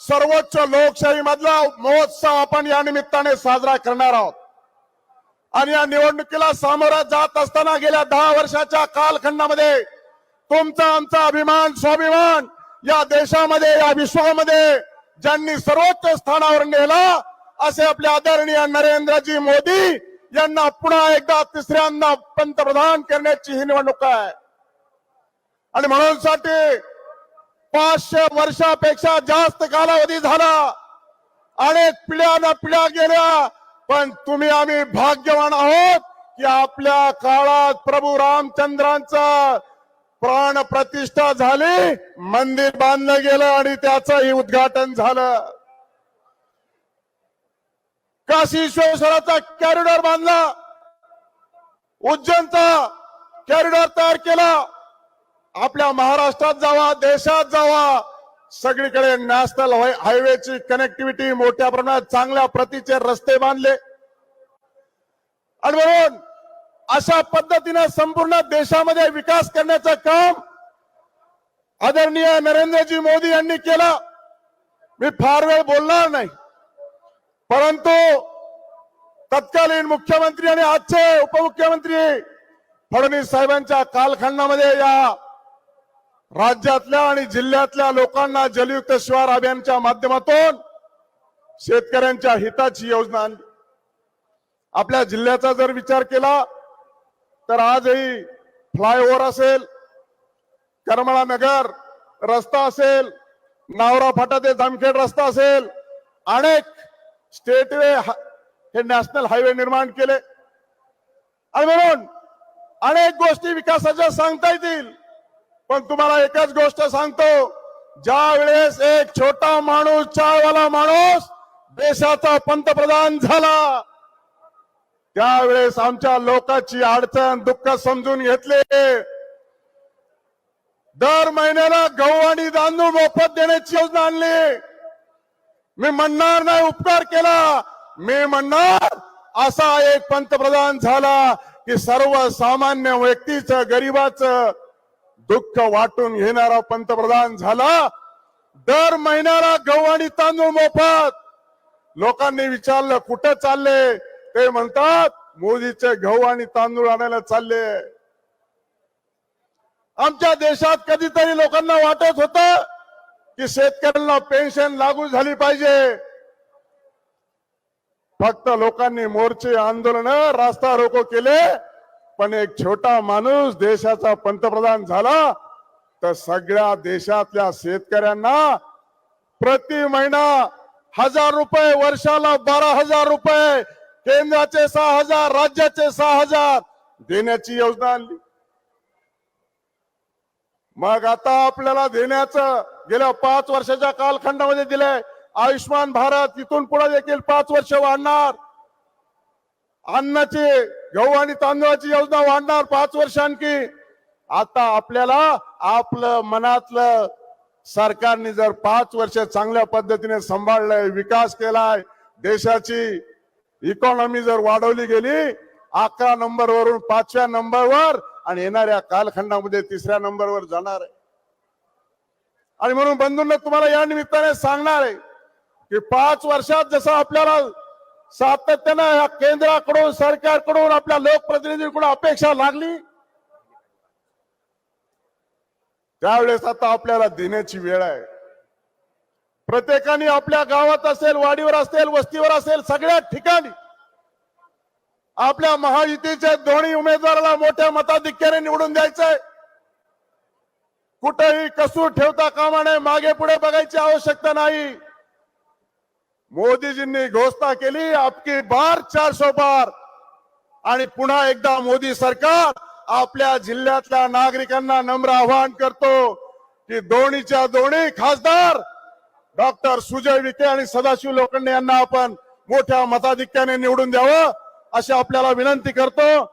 सर्वोच्च लोकशाही मधला महोत्सव आपण या निमित्ताने साजरा करणार आहोत. आणि या निवडणुकीला सामोरा जात असताना गेल्या दहा वर्षाच्या कालखंडामध्ये तुमचा आमचा अभिमान स्वाभिमान या देशामध्ये या विश्वामध्ये ज्यांनी सर्वोच्च स्थानावर नेला असे आपले आदरणीय नरेंद्रजी मोदी यांना पुन्हा एकदा तिसऱ्यांदा पंतप्रधान करण्याची ही निवडणूक आहे. आणि म्हणून साठी पाचशे वर्षापेक्षा जास्त कालावधी झाला. अनेक पिढ्या न पिढ्या गेल्या पण तुम्ही आम्ही भाग्यवान आहोत की आपल्या काळात प्रभू रामचंद्रांचा प्राण प्रतिष्ठा झाली मंदिर बांधलं गेलं आणि त्याचंही उद्घाटन झालं. काशी कॅरिडॉर बांधला. उज्जैनचा कॅरिडॉर तयार केला. आपल्या महाराष्ट्रात जावा देशात जावा. सगळीकडे नॅशनल हायवेची कनेक्टिव्हिटी मोठ्या प्रमाणात चांगल्या प्रतीचे रस्ते बांधले. आणि म्हणून अशा पद्धतीने संपूर्ण देशामध्ये विकास करण्याचं काम आदरणीय नरेंद्रजी मोदी यांनी केलं. मी फार वेळ बोलणार नाही. परंतु तत्कालीन मुख्यमंत्री आणि आजचे उपमुख्यमंत्री फडणवीस साहेबांच्या कालखंडामध्ये या राज्यातल्या आणि जिल्ह्यातल्या लोकांना जलयुक्त शिवार अभियानच्या माध्यमातून शेतकऱ्यांच्या हिताची योजना आणली. आपल्या जिल्ह्याचा जर विचार केला तर आजही फ्लायओव्हर असेल करमळा नगर रस्ता असेल नावरा फाटा ते जामखेड रस्ता असेल अनेक स्टेटवे हे नॅशनल हायवे निर्माण केले. आणि म्हणून अनेक गोष्टी विकासाच्या सांगता येतील. पण तुम्हाला एकच गोष्ट सांगतो. ज्या वेळेस एक छोटा माणूस चाळवाला माणूस देशाचा पंतप्रधान झाला त्यावेळेस आमच्या लोकांची अडचण दुःख समजून घेतले. दर महिन्याला गहू आणि तांदूळ मोफत देण्याची योजना आणली. मी म्हणणार नाही उपकार केला. मी म्हणणार असा एक पंतप्रधान झाला की सर्वसामान्य व्यक्तीचं गरीबाचं दुःख वाटून घेणारा पंतप्रधान झाला. दर महिन्याला गहू आणि तांदूळ मोफत. लोकांनी विचारलं कुठे चालले? ते म्हणतात मोदीचे गहू आणि तांदूळ आणायला चालले. आमच्या देशात कधीतरी लोकांना वाटत होत की शेतकऱ्यांना पेन्शन लागू झाली पाहिजे. फक्त लोकांनी मोर्चे आंदोलन रास्ता रोको केले. पण एक छोटा माणूस देशाचा पंतप्रधान झाला तर सगळ्या देशातल्या शेतकऱ्यांना प्रति महिना हजार रुपये वर्षाला बारा हजार रुपये केंद्राचे सहा हजार राज्याचे सहा हजार देण्याची योजना आणली. मग आता आपल्याला देण्याचं गेल्या पाच वर्षाच्या कालखंडामध्ये दिलंय आयुष्यमान भारत इथून पुढे देखील पाच वर्ष वाढणार. अन्नाचे गहू आणि तांदळाची योजना वाढणार पाच वर्ष आणखी आता आपल्याला आपलं मनातलं सरकारने जर पाच वर्ष चांगल्या पद्धतीने सांभाळलंय विकास केलाय देशाची इकॉनॉमी जर वाढवली गेली अकरा नंबर वरून पाचव्या नंबरवर आणि येणाऱ्या कालखंडामध्ये तिसऱ्या नंबरवर जाणार आहे. आणि म्हणून बंधूंना तुम्हाला या निमित्ताने सांगणार आहे की पाच वर्षात जसं आपल्याला सातत्यानं या केंद्राकडून सरकारकडून आपल्या लोकप्रतिनिधीकडून अपेक्षा लागली. त्यावेळेस आता आपल्याला देण्याची वेळ आहे. प्रत्येकाने आपल्या गावात असेल वाडीवर असेल वस्तीवर असेल सगळ्या ठिकाणी आपल्या महायुतीच्या दोन्ही उमेदवाराला मोठ्या मताधिक्याने निवडून द्यायचंय. कुठेही कसूर ठेवता कामा नये मागे पुढे बघायची आवश्यकता नाही. मोदीजींनी घोषणा केली आपकी बार चारशे बार. आणि पुन्हा एकदा मोदी सरकार आपल्या जिल्ह्यातल्या नागरिकांना नम्र आवाहन करतो की दोन्हीच्या दोन्ही खासदार डॉक्टर सुजय विखे आणि सदाशिव लोखंडे यांना आपण मोठ्या मताधिक्याने निवडून द्यावं अशी आपल्याला विनंती करतो.